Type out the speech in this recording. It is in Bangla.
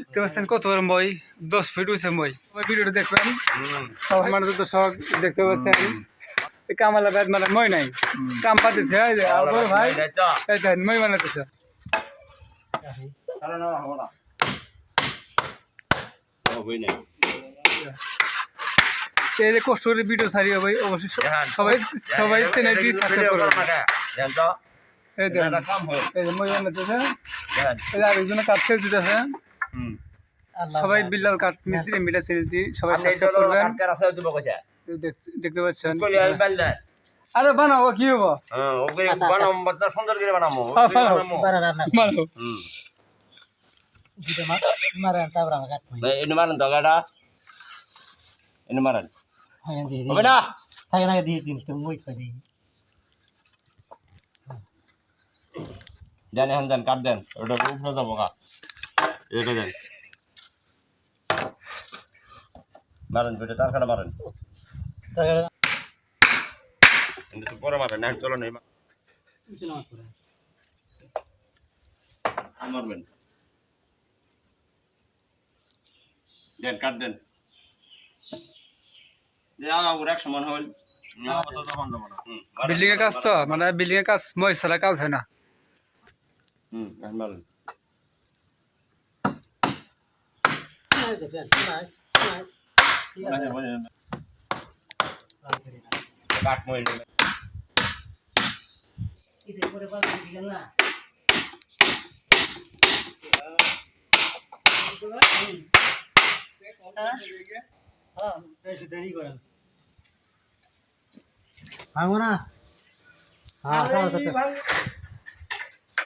দেখতে পাচ্ছেন কত বড় মই দশ ফিট উঁচে মই ওই ভিডিওটা দেখবেন। সব মানুষ তো সব দেখতে পাচ্ছেন। এই কামালা ব্যাট মানে মই নাই। কাম পাতেছে ভাই মই বানাতেছে এই যে কষ্ট করে ভিডিও ছাড়িয়ে ভাই অবশ্যই সবাই সবাই চ্যানেলটি সাবস্ক্রাইব করবেন এই দেখেন এই যে মই বানাতেছে এই যে আরেকজনে কাজ ছেড়ে দিতেছে সবাই বিল্লাল কাঠ মিস্ত্রি মিলা চ্যানেলটি সবাই সাবস্ক্রাইব করবেন। এই দেখ- দেখতে পাচ্ছেন? আরে বানাবো কি হব? সুন্দর করে বানাবো হ্যাঁ, বানাবো। মারেন তারপর আমরা কাটবো। এনে মারেন তো গাড়া। এনে মারেন। হ্যাঁ হবে না? থাকে না দিয়ে মই খাই দিই জানে হান দেন কাট দেন। ওটা উপরে যাব কা এটা দেন। মারেন পেটে তার কাটা মারেন। কিন্তু তো পরে মারেন না চলো নেই মারবেন। দেন কাট দেন। সমান হল বিল্ডিং এর কাজ তো মানে বিল্ডিং এর কাজ মই ছাড়া কাজ হয় না। হুম মারেন। ইতে করে বাদ দিলেন না ভাঙো না হ্যাঁ